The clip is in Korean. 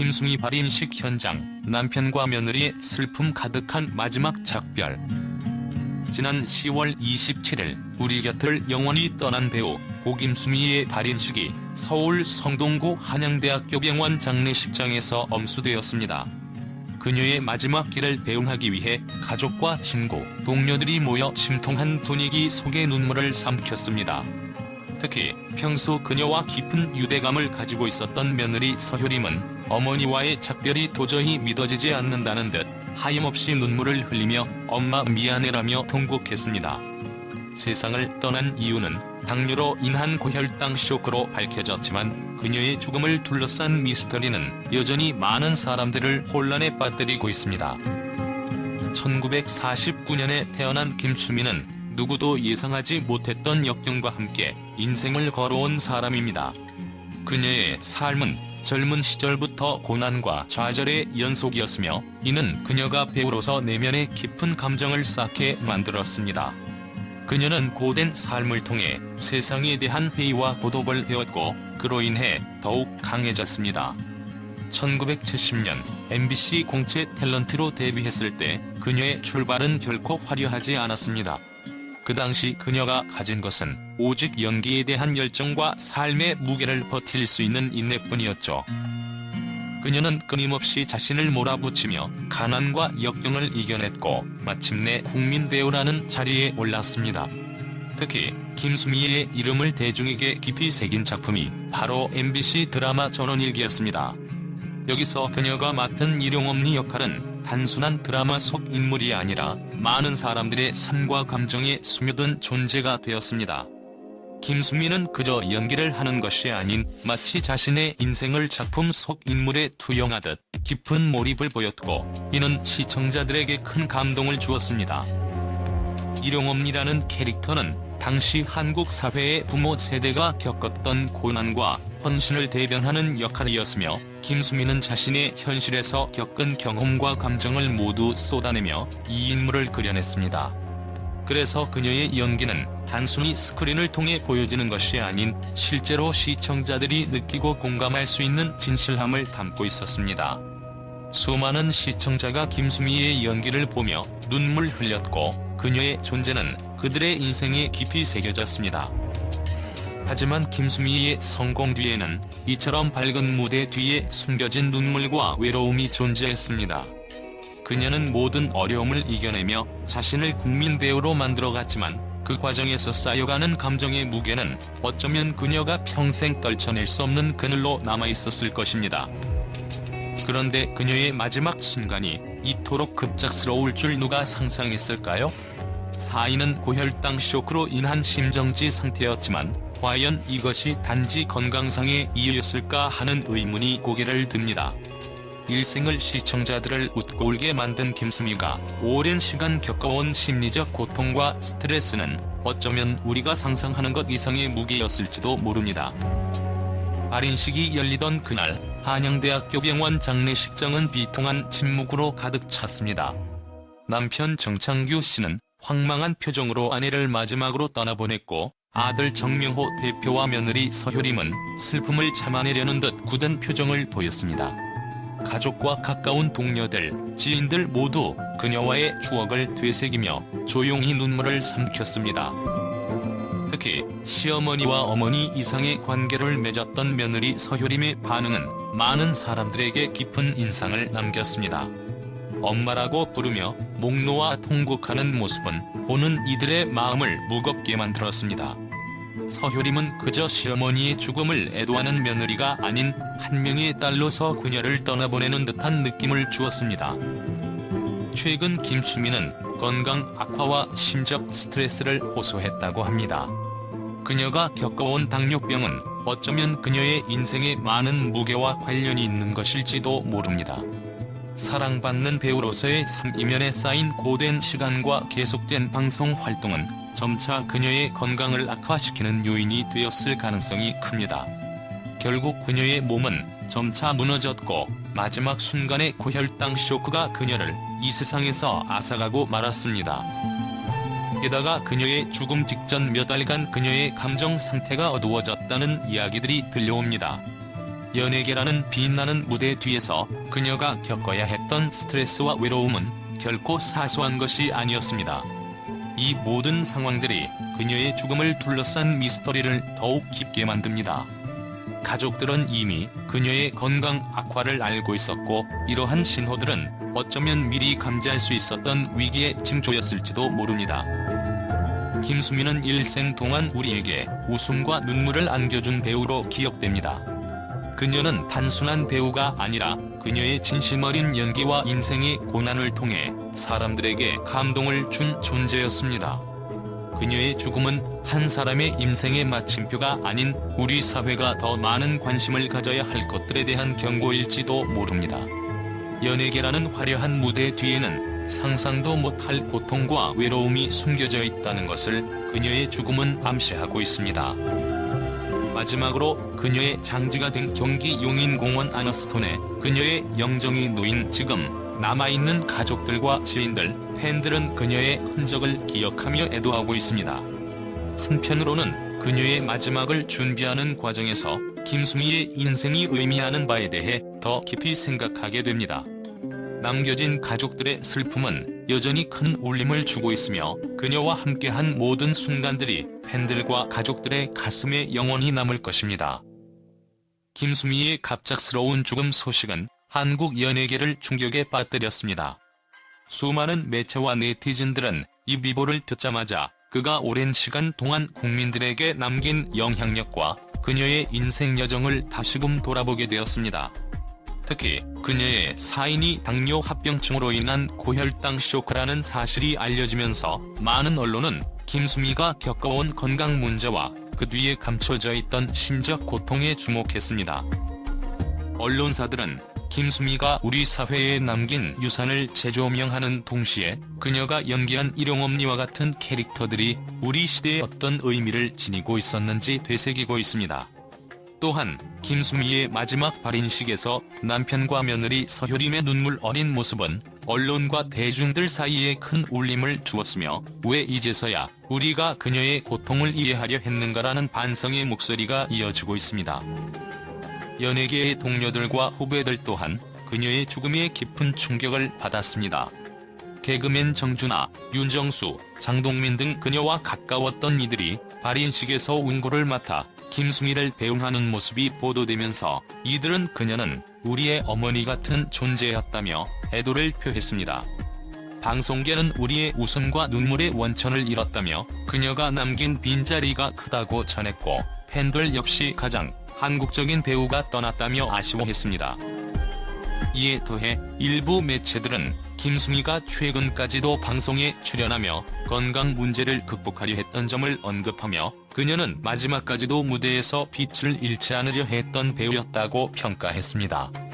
김수미 발인식 현장, 남편과 며느리의 슬픔 가득한 마지막 작별. 지난 10월 27일 우리 곁을 영원히 떠난 배우 고김수미의 발인식이 서울 성동구 한양대학교 병원 장례식장에서 엄수되었습니다. 그녀의 마지막 길을 배웅하기 위해 가족과 친구, 동료들이 모여 심통한 분위기 속에 눈물을 삼켰습니다. 특히 평소 그녀와 깊은 유대감을 가지고 있었던 며느리 서효림은 어머니와의 작별이 도저히 믿어지지 않는다는 듯 하염없이 눈물을 흘리며 엄마 미안해라며 통곡했습니다. 세상을 떠난 이유는 당뇨로 인한 고혈당 쇼크로 밝혀졌지만 그녀의 죽음을 둘러싼 미스터리는 여전히 많은 사람들을 혼란에 빠뜨리고 있습니다. 1949년에 태어난 김수미는 누구도 예상하지 못했던 역경과 함께 인생을 걸어온 사람입니다. 그녀의 삶은 젊은 시절부터 고난과 좌절의 연속이었으며 이는 그녀가 배우로서 내면의 깊은 감정을 쌓게 만들었습니다. 그녀는 고된 삶을 통해 세상에 대한 회의와 고독을 배웠고 그로 인해 더욱 강해졌습니다. 1970년 MBC 공채 탤런트로 데뷔했을 때 그녀의 출발은 결코 화려하지 않았습니다. 그 당시 그녀가 가진 것은 오직 연기에 대한 열정과 삶의 무게를 버틸 수 있는 인내뿐이었죠. 그녀는 끊임없이 자신을 몰아붙이며 가난과 역경을 이겨냈고 마침내 국민 배우라는 자리에 올랐습니다. 특히 김수미의 이름을 대중에게 깊이 새긴 작품이 바로 MBC 드라마 전원일기였습니다. 여기서 그녀가 맡은 일용엄니 역할은 단순한 드라마 속 인물이 아니라 많은 사람들의 삶과 감정에 스며든 존재가 되었습니다. 김수미는 그저 연기를 하는 것이 아닌 마치 자신의 인생을 작품 속 인물에 투영하듯 깊은 몰입을 보였고 이는 시청자들에게 큰 감동을 주었습니다. 일용엄니라는 캐릭터는 당시 한국 사회의 부모 세대가 겪었던 고난과 헌신을 대변하는 역할이었으며 김수미는 자신의 현실에서 겪은 경험과 감정을 모두 쏟아내며 이 인물을 그려냈습니다. 그래서 그녀의 연기는 단순히 스크린을 통해 보여지는 것이 아닌 실제로 시청자들이 느끼고 공감할 수 있는 진실함을 담고 있었습니다. 수많은 시청자가 김수미의 연기를 보며 눈물 흘렸고 그녀의 존재는 그들의 인생에 깊이 새겨졌습니다. 하지만 김수미의 성공 뒤에는 이처럼 밝은 무대 뒤에 숨겨진 눈물과 외로움이 존재했습니다. 그녀는 모든 어려움을 이겨내며 자신을 국민 배우로 만들어갔지만 그 과정에서 쌓여가는 감정의 무게는 어쩌면 그녀가 평생 떨쳐낼 수 없는 그늘로 남아있었을 것입니다. 그런데 그녀의 마지막 순간이 이토록 급작스러울 줄 누가 상상했을까요? 사인은 고혈당 쇼크로 인한 심정지 상태였지만 과연 이것이 단지 건강상의 이유였을까 하는 의문이 고개를 듭니다. 일생을 시청자들을 웃고 울게 만든 김수미가 오랜 시간 겪어온 심리적 고통과 스트레스는 어쩌면 우리가 상상하는 것 이상의 무게였을지도 모릅니다. 발인식이 열리던 그날 한양대학교 병원 장례식장은 비통한 침묵으로 가득 찼습니다. 남편 정창규 씨는 황망한 표정으로 아내를 마지막으로 떠나보냈고 아들 정명호 대표와 며느리 서효림은 슬픔을 참아내려는 듯 굳은 표정을 보였습니다. 가족과 가까운 동료들, 지인들 모두 그녀와의 추억을 되새기며 조용히 눈물을 삼켰습니다. 특히 시어머니와 어머니 이상의 관계를 맺었던 며느리 서효림의 반응은 많은 사람들에게 깊은 인상을 남겼습니다. 엄마라고 부르며 목 놓아 통곡하는 모습은 보는 이들의 마음을 무겁게 만들었습니다. 서효림은 그저 시어머니의 죽음을 애도하는 며느리가 아닌 한 명의 딸로서 그녀를 떠나보내는 듯한 느낌을 주었습니다. 최근 김수미는 건강 악화와 심적 스트레스를 호소했다고 합니다. 그녀가 겪어온 당뇨병은 어쩌면 그녀의 인생에 많은 무게와 관련이 있는 것일지도 모릅니다. 사랑받는 배우로서의 삶 이면에 쌓인 고된 시간과 계속된 방송 활동은 점차 그녀의 건강을 악화시키는 요인이 되었을 가능성이 큽니다. 결국 그녀의 몸은 점차 무너졌고 마지막 순간의 고혈당 쇼크가 그녀를 이 세상에서 앗아가고 말았습니다. 게다가 그녀의 죽음 직전 몇 달간 그녀의 감정 상태가 어두워졌다는 이야기들이 들려옵니다. 연예계라는 빛나는 무대 뒤에서 그녀가 겪어야 했던 스트레스와 외로움은 결코 사소한 것이 아니었습니다. 이 모든 상황들이 그녀의 죽음을 둘러싼 미스터리를 더욱 깊게 만듭니다. 가족들은 이미 그녀의 건강 악화를 알고 있었고 이러한 신호들은 어쩌면 미리 감지할 수 있었던 위기의 징조였을지도 모릅니다. 김수미는 일생 동안 우리에게 웃음과 눈물을 안겨준 배우로 기억됩니다. 그녀는 단순한 배우가 아니라 그녀의 진심 어린 연기와 인생의 고난을 통해 사람들에게 감동을 준 존재였습니다. 그녀의 죽음은 한 사람의 인생의 마침표가 아닌 우리 사회가 더 많은 관심을 가져야 할 것들에 대한 경고일지도 모릅니다. 연예계라는 화려한 무대 뒤에는 상상도 못할 고통과 외로움이 숨겨져 있다는 것을 그녀의 죽음은 암시하고 있습니다. 마지막으로 그녀의 장지가 된 경기 용인공원 아너스톤에 그녀의 영정이 놓인 지금 남아있는 가족들과 지인들, 팬들은 그녀의 흔적을 기억하며 애도하고 있습니다. 한편으로는 그녀의 마지막을 준비하는 과정에서 김수미의 인생이 의미하는 바에 대해 더 깊이 생각하게 됩니다. 남겨진 가족들의 슬픔은 여전히 큰 울림을 주고 있으며 그녀와 함께한 모든 순간들이 팬들과 가족들의 가슴에 영원히 남을 것입니다. 김수미의 갑작스러운 죽음 소식은 한국 연예계를 충격에 빠뜨렸습니다. 수많은 매체와 네티즌들은 이 비보를 듣자마자 그가 오랜 시간 동안 국민들에게 남긴 영향력과 그녀의 인생 여정을 다시금 돌아보게 되었습니다. 특히 그녀의 사인이 당뇨 합병증으로 인한 고혈당 쇼크라는 사실이 알려지면서 많은 언론은 김수미가 겪어온 건강 문제와 그 뒤에 감춰져 있던 심적 고통에 주목했습니다. 언론사들은 김수미가 우리 사회에 남긴 유산을 재조명하는 동시에 그녀가 연기한 일용엄니와 같은 캐릭터들이 우리 시대에 어떤 의미를 지니고 있었는지 되새기고 있습니다. 또한 김수미의 마지막 발인식에서 남편과 며느리 서효림의 눈물 어린 모습은 언론과 대중들 사이에 큰 울림을 주었으며 왜 이제서야 우리가 그녀의 고통을 이해하려 했는가라는 반성의 목소리가 이어지고 있습니다. 연예계의 동료들과 후배들 또한 그녀의 죽음에 깊은 충격을 받았습니다. 개그맨 정준하, 윤정수, 장동민 등 그녀와 가까웠던 이들이 발인식에서 운고를 맡아 김수미를 배웅하는 모습이 보도되면서 이들은 그녀는 우리의 어머니 같은 존재였다며 애도를 표했습니다. 방송계는 우리의 웃음과 눈물의 원천을 잃었다며 그녀가 남긴 빈자리가 크다고 전했고 팬들 역시 가장 한국적인 배우가 떠났다며 아쉬워했습니다. 이에 더해 일부 매체들은 김수미가 최근까지도 방송에 출연하며 건강 문제를 극복하려 했던 점을 언급하며 그녀는 마지막까지도 무대에서 빛을 잃지 않으려 했던 배우였다고 평가했습니다.